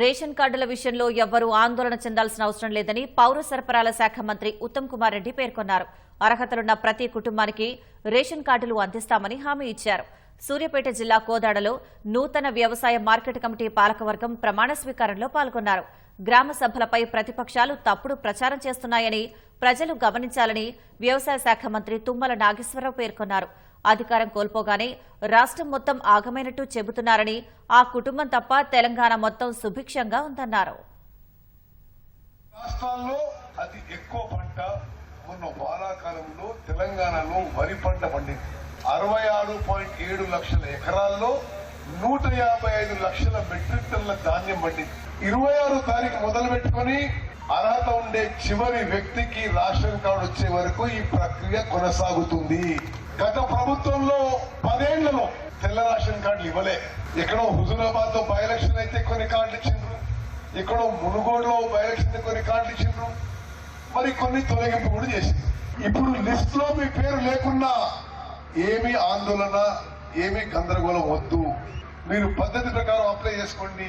Ration కార్డుల విషయంలో ఎవ్వరూ ఆందోళన చెందాల్సిన అవసరం లేదని పౌర సరఫరాల శాఖ మంత్రి ఉత్తమ్ కుమార్ రెడ్డి పేర్కొన్నారు. అర్హతలున్న ప్రతి కుటుంబానికి రేషన్ కార్డులు అందిస్తామని హామీ ఇచ్చారు. సూర్యాపేట జిల్లా కోదాడలో నూతన వ్యవసాయ మార్కెట్ కమిటీ పాలకవర్గం ప్రమాణ స్వీకారంలో పాల్గొన్నారు. గ్రామ సభలపై ప్రతిపక్షాలు తప్పుడు ప్రచారం చేస్తున్నాయని ప్రజలు గమనించాలని వ్యవసాయ శాఖ మంత్రి తుమ్మల నాగేశ్వరరావు పేర్కొన్నారు. అధికారం కోల్పోగానే రాష్ట్రం మొత్తం ఆగమైనట్టు చెబుతున్నారని ఆ కుటుంబం తప్ప తెలంగాణ మొత్తం సుభిక్షంగా ఉందన్నారు. రాష్ట్రాల్లో అతి ఎక్కువ పంట మొన్న వానాకాలంలో తెలంగాణలో వరి పంట పండింది. అరవై ఆరు పాయింట్ ఏడు లక్షల ఎకరాల్లో నూట యాభై ఐదు లక్షల మెట్రిక్ టన్ల ధాన్యం పండింది. ఇరవై ఆరు తారీఖు మొదలు పెట్టుకుని అర్హత ఉండే చివరి వ్యక్తికి రేషన్ కార్డు వచ్చే వరకు ఈ ప్రక్రియ కొనసాగుతుంది. గత ప్రభుత్వంలో పదేళ్ళలో తెల్ల రేషన్ కార్డులు ఇవ్వలే. ఎక్కడో హుజూరాబాద్లో బై ఎలక్షన్ అయితే కొన్ని కార్డులు ఇచ్చిండ్రు. ఎక్కడో మునుగోడులో బై ఎలక్షన్ కొన్ని కార్డులు ఇచ్చిండ్రు. మరి కొన్ని తొలగింపు కూడా చేసింది. ఇప్పుడు లిస్ట్లో మీ పేరు లేకున్నా ఏమి ఆందోళన ఏమి గందరగోళం వద్దు. మీరు పద్ధతి ప్రకారం అప్లై చేసుకోండి.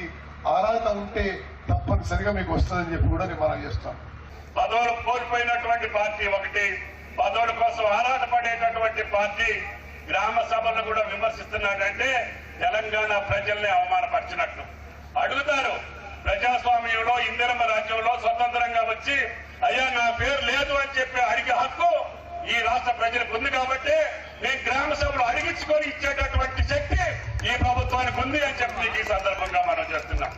అర్హత ఉంటే తప్పనిసరిగా మీకు వస్తుందని చెప్పి కూడా నేను మనం చేస్తాను పదవులు కోల్పోయినటువంటి పార్టీ ఒకటి. పదవుల కోసం ఆరా పార్టీ గ్రామ సభలను కూడా విమర్శిస్తున్నాడంటే తెలంగాణ ప్రజల్ని అవమానపరిచినట్లు. అడుగుతారు ప్రజాస్వామ్యంలో ఇందిరమ రాజ్యంలో స్వతంత్రంగా వచ్చి అయ్యా నా పేరు లేదు అని చెప్పి అడిగే హక్కు ఈ రాష్ట్ర ప్రజలకు ఉంది కాబట్టి నేను గ్రామ సభలు అడిగించుకొని ఇచ్చేటటువంటి శక్తి ఈ ప్రభుత్వానికి ఉంది అని చెప్పి మీకు ఈ సందర్భంగా మనం చేస్తున్నాం.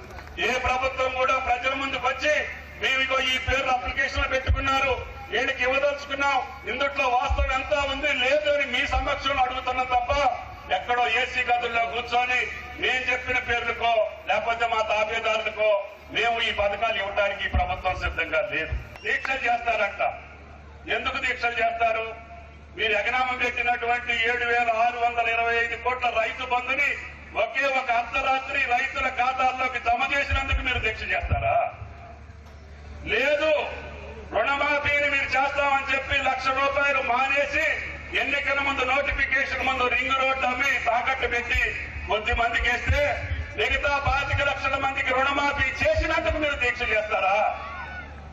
ఏ ప్రభుత్వం కూడా ప్రజల ముందుకు వచ్చి మేము ఈ పేరు అప్లికేషన్ వీళ్ళకి ఇవ్వదలుచుకున్నాం. ఇందుట్లో వాస్తవం ఎంత ఉంది? లేదు అని మీ సమక్షంలో అడుగుతున్నాం తప్ప ఎక్కడో ఏసీ గదుల్లో కూర్చొని నేను చెప్పిన పేర్లకో లేకపోతే మా తాబేదారులకో మేము ఈ పథకాలు ఇవ్వడానికి ప్రభుత్వం సిద్ధంగా లేదు. దీక్షలు చేస్తారంట. ఎందుకు దీక్షలు చేస్తారు? మీరు ఎగనామం పెట్టినటువంటి ఏడు వేల ఆరు వందల ఇరవై ఐదు కోట్ల రైతు బంధుని ఒకే ఒక అర్ధరాత్రి రైతుల ఖాతాల్లోకి జమ చేసినందుకు మీరు దీక్ష చేస్తారా? లేదు. రుణమాఫీని చేస్తామని చెప్పి లక్ష రూపాయలు మానేసి ఎన్నికల ముందు నోటిఫికేషన్ ముందు రింగ్ రోడ్డు అమ్మి తాకట్టు పెట్టి కొద్ది మందికి ఇస్తే మిగతా పాతిక లక్షల మందికి రుణమాఫీ చేసినందుకు మీరు దీక్ష చేస్తారా?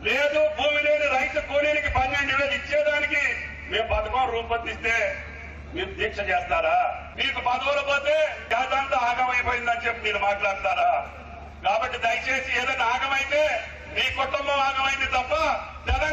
లేదు భూమి లేని రైతు కూలీలకి పన్నెండు వేలు ఇచ్చేదానికి మేము పథకం రూపొందిస్తే మీరు దీక్ష చేస్తారా? మీకు పదవులు పోతే జాతంతా ఆగమైపోయిందని చెప్పి మీరు మాట్లాడతారా? కాబట్టి దయచేసి ఏదైనా ఆగమైతే మీ కుటుంబం ఆగమైంది తప్ప తెలంగాణ